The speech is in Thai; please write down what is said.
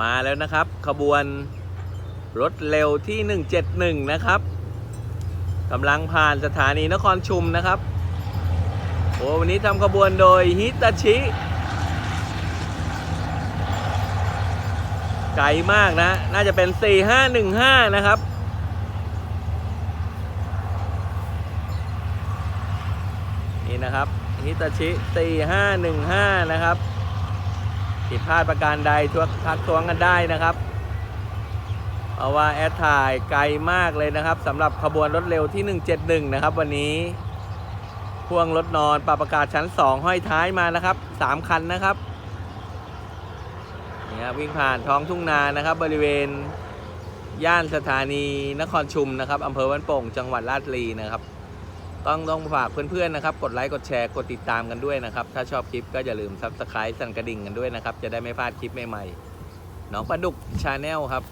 มาแล้วนะครับ ขบวนรถเร็วที่ 171 นะครับกำลังผ่านสถานีนครชุมนะครับโอ้วันนี้ทำขบวนโดยฮิตาชิไกลมากนะ น่าจะเป็น 4515 นะครับ นี่นะครับฮิตาชิ 4515 นะครับ ผิดพลาดประการใดทวทักท้วงกันได้นะครับ เพราะว่าแอดถ่ายไกลมากเลยนะครับสำหรับขบวนรถเร็วที่ 171 นะครับ วันนี้พ่วงรถนอนปรับอากาศชั้น 2 ห้อยท้ายมานะครับ 3 คันนะครับนี่ครับวิ่งผ่านท้องทุ่งนานะครับ บริเวณย่านสถานีนครชุมนะครับอำเภอบ้านโป่ง จังหวัดราชบุรีนะครับ ต้องต้องฝากเพื่อนๆนะครับ กดไลค์กดแชร์กดติดตามกันด้วยนะครับ ถ้าชอบคลิปก็อย่าลืมซับสไครต์สั่นกระดิ่งกันด้วยนะครับ จะได้ไม่พลาดคลิปใหม่ๆน้องปลาดุกชาแนลครับ